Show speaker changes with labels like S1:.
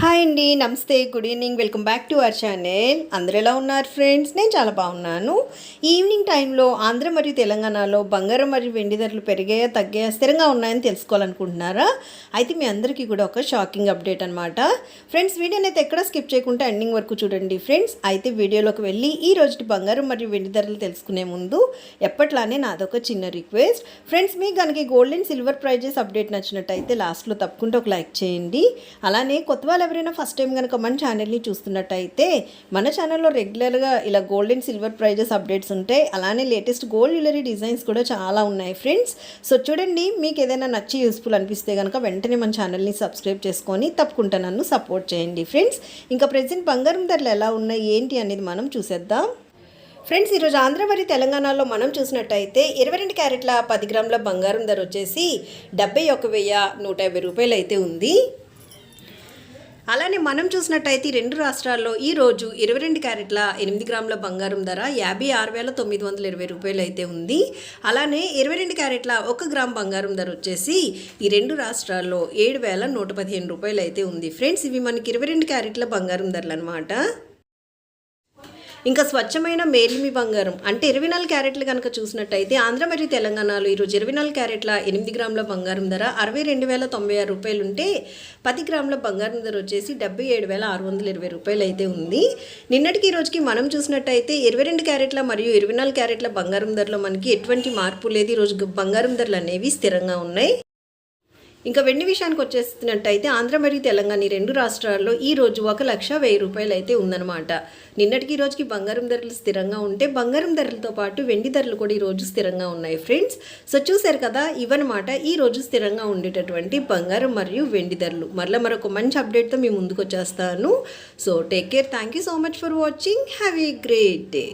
S1: Hi అండి నమస్తే good evening welcome back to our channel. అందరు ఎలా ఉన్నారు ఫ్రెండ్స్? నేను చాలా బాగున్నాను. ఈవినింగ్ టైంలో ఆంధ్ర మరియు తెలంగాణలో బంగారం మరియు వెండి ధరలు పెరిగాయా తగ్గాయా స్థిరంగా ఉన్నాయని తెలుసుకోవాలనుకుంటున్నారా? అయితే మీ అందరికీ కూడా ఒక షాకింగ్ అప్డేట్ అనమాట ఫ్రెండ్స్ వీడియోని అయితే ఎక్కడ స్కిప్ చేయకుండా ఎండింగ్ వరకు చూడండి ఫ్రెండ్స్. అయితే వీడియోలోకి వెళ్ళి ఈ రోజు బంగారం మరియు వెండి ధరలు తెలుసుకునే ముందు ఎప్పట్లానే నాదొక చిన్న రిక్వెస్ట్. ఫ్రెండ్స్ మీకు కనుక gold and silver prizes update నచ్చినట్టయితే లాస్ట్లో తప్పకుండా ఒక లైక్ చేయండి. అలానే కొత్త వాళ్ళ ఎవరైనా ఫస్ట్ టైం కనుక మన ఛానల్ని చూస్తున్నట్టయితే మన ఛానల్లో రెగ్యులర్గా ఇలా gold and silver prizes updates ఉంటాయి అలానే లేటెస్ట్ గోల్డ్ జ్యువెలరీ డిజైన్స్ కూడా చాలా ఉన్నాయి ఫ్రెండ్స్ సో చూడండి మీకు ఏదైనా నచ్చి యూస్ఫుల్ అనిపిస్తే కనుక వెంటనే మన ఛానల్ని సబ్స్క్రైబ్ చేసుకొని తప్పకుండా నన్ను సపోర్ట్ చేయండి ఫ్రెండ్స్ ఇంకా ప్రజెంట్ బంగారం ధరలు ఎలా ఉన్నాయి ఏంటి అనేది మనం చూసేద్దాం. ఫ్రెండ్స్ ఈరోజు ఆంధ్ర మరియు తెలంగాణలో మనం చూసినట్టయితే ఇరవై రెండు క్యారెట్ల పది గ్రాముల బంగారం ధర వచ్చేసి డెబ్బై ఒక వెయ్యి నూట యాభై రూపాయలు అయితే ఉంది. అలానే మనం చూసినట్టయితే రెండు రాష్ట్రాల్లో ఈ రోజు ఇరవై రెండు క్యారెట్ల ఎనిమిది గ్రాముల బంగారం ధర యాభై ఆరు వేల తొమ్మిది వందల ఇరవై రూపాయలు అయితే ఉంది. అలానే ఇరవై రెండు క్యారెట్ల ఒక గ్రామ్ బంగారం ధర వచ్చేసి ఈ రెండు రాష్ట్రాల్లో ఏడు వేల నూట పదిహేను రూపాయలు అయితే ఉంది. ఫ్రెండ్స్ ఇవి మనకి ఇరవై రెండు క్యారెట్ల బంగారం ధరలు అనమాట ఇంకా స్వచ్ఛమైన మేలిమి బంగారం. అంటే ఇరవై నాలుగు క్యారెట్లు కనుక చూసినట్టయితే ఆంధ్ర మరియు తెలంగాణలో ఈరోజు ఇరవై నాలుగు క్యారెట్ల ఎనిమిది గ్రాముల బంగారం ధర అరవై రెండు వేల తొంభై ఆరు రూపాయలు ఉంటే పది గ్రాముల బంగారం ధర వచ్చేసి డెబ్బై ఏడు వేల ఆరు వందల ఇరవై రూపాయలు అయితే ఉంది. నిన్నటికి ఈ రోజుకి మనం చూసినట్టయితే ఇరవై రెండు క్యారెట్ల మరియు ఇరవై నాలుగు క్యారెట్ల బంగారం ధరలో మనకి ఎటువంటి మార్పు లేదు. ఈరోజు బంగారం ధరలు అనేవి స్థిరంగా ఉన్నాయి. ఇంకా వెండి విషయానికి వచ్చేస్తున్నట్టయితే ఆంధ్ర మరియు తెలంగాణ ఈ రెండు రాష్ట్రాల్లో ఈ రోజు ఒక లక్ష వెయ్యి రూపాయలు అయితే ఉందన్నమాట. నిన్నటికి ఈ రోజుకి బంగారం ధరలు స్థిరంగా ఉంటే బంగారం ధరలతో పాటు వెండి ధరలు కూడా ఈ రోజు స్థిరంగా ఉన్నాయి ఫ్రెండ్స్. సో చూశారు కదా ఇవన్నమాట ఈ రోజు స్థిరంగా ఉండేటటువంటి బంగారం మరియు వెండి ధరలు. మరలా మరొక మంచి అప్డేట్తో మీ ముందుకు వచ్చేస్తాను. So take care thank you so much for watching. Have a great day.